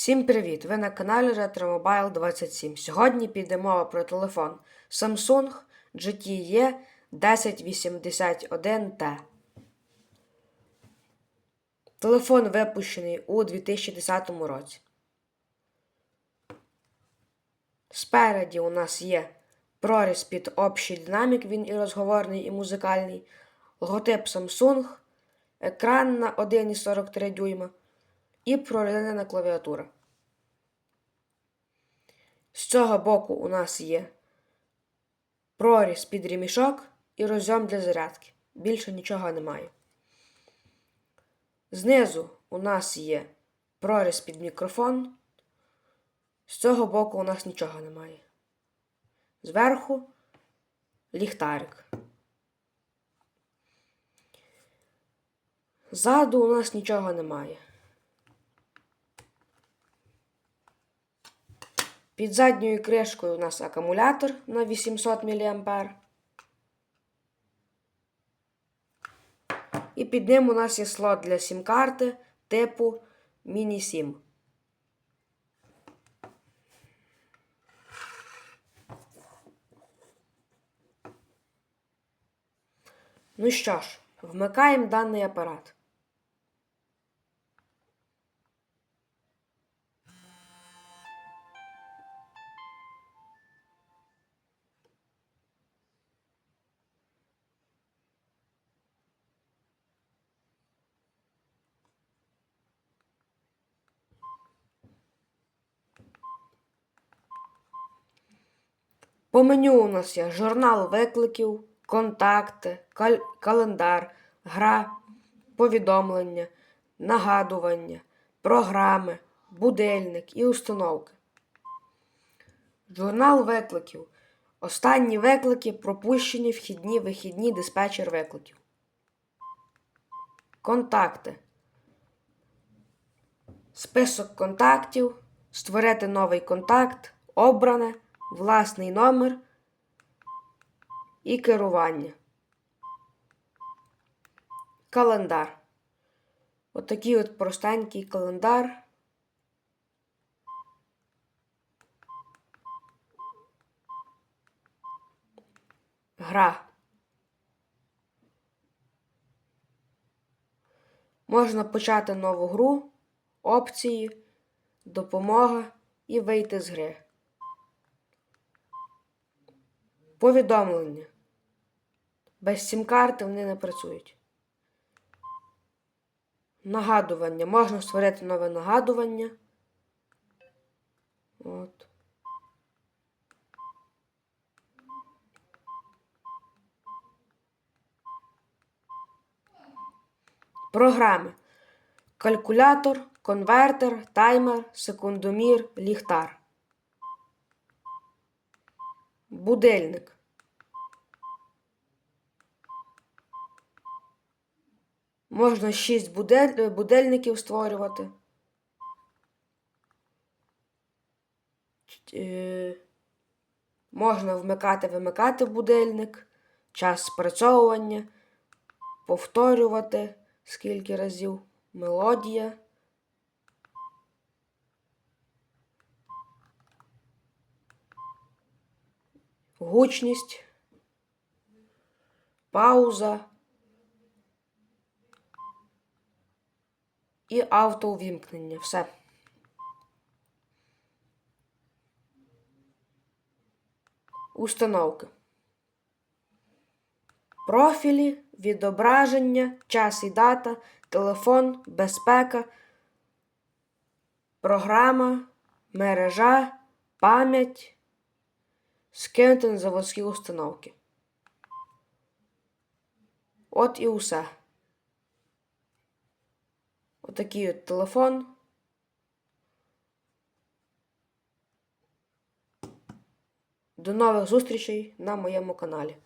Всім привіт! Ви на каналі Retromobile 27. Сьогодні піде мова про телефон Samsung GTE 1081T. Телефон випущений у 2010 році. Спереді у нас є проріз під общий динамік, він і розговорний, і музикальний, логотип Samsung, екран на 1,43 дюйма і прорізана клавіатура. З цього боку у нас є проріз під ремішок і розйом для зарядки. Більше нічого немає. Знизу у нас є проріз під мікрофон. З цього боку у нас нічого немає. Зверху ліхтарик. Ззаду у нас нічого немає. Під задньою кришкою у нас акумулятор на 800 мА. І під ним у нас є слот для сім-карти типу SIM. Ну що ж, вмикаємо даний апарат. По меню у нас є журнал викликів, контакти, кал- календар, гра, повідомлення, нагадування, програми, будильник і установки. Журнал викликів. Останні виклики пропущені вхідні вихідні диспетчер викликів. Контакти. Список контактів. Створити новий контакт. Обране. Власний номер і керування. Календар. Отакий от простенький календар. Гра. Можна почати нову гру, опції, допомога і вийти з гри. Повідомлення. Без сім-карти вони не працюють. Нагадування. Можна створити нове нагадування. От. Програми. Калькулятор, конвертер, таймер, секундомір, ліхтар. Будильник. Можна 6 будель... будильників створювати. Е... Можна вмикати, вимикати будильник, час спрацьовування, повторювати скільки разів, мелодія. Гучність, пауза і автоувімкнення. Все. Установки. Профілі, відображення, час і дата, телефон, безпека, програма, мережа, пам'ять скинути на заводські установки. От і усе. Отакий от телефон. До нових зустрічей на моєму каналі.